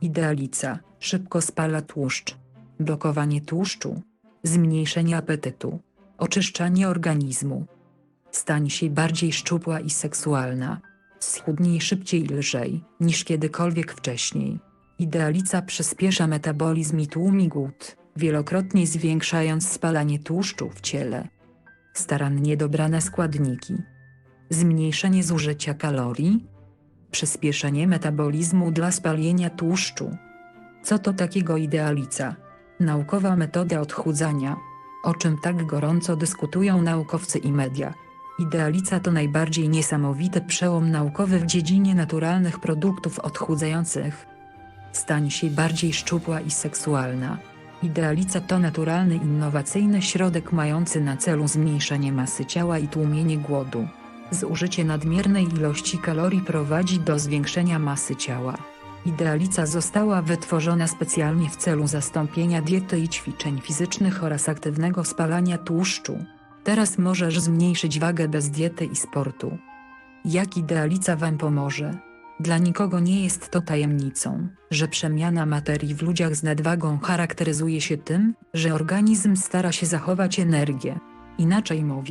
Idealica szybko spala tłuszcz. Blokowanie tłuszczu, zmniejszenie apetytu, oczyszczanie organizmu. Stań się bardziej szczupła i seksualna. Schudnij szybciej i lżej niż kiedykolwiek wcześniej. Idealica przyspiesza metabolizm i tłumi głód, wielokrotnie zwiększając spalanie tłuszczu w ciele. Starannie dobrane składniki. Zmniejszenie zużycia kalorii, przyspieszenie metabolizmu dla spalenia tłuszczu. Co to takiego idealica? Naukowa metoda odchudzania, o czym tak gorąco dyskutują naukowcy i media. Idealica to najbardziej niesamowity przełom naukowy w dziedzinie naturalnych produktów odchudzających. Stań się bardziej szczupła i seksualna. Idealica to naturalny, innowacyjny środek mający na celu zmniejszenie masy ciała i tłumienie głodu. Zużycie nadmiernej ilości kalorii prowadzi do zwiększenia masy ciała. Idealica została wytworzona specjalnie w celu zastąpienia diety i ćwiczeń fizycznych oraz aktywnego spalania tłuszczu. Teraz możesz zmniejszyć wagę bez diety i sportu. Jak idealica Wam pomoże? Dla nikogo nie jest to tajemnicą, że przemiana materii w ludziach z nadwagą charakteryzuje się tym, że organizm stara się zachować energię. Inaczej mówiąc,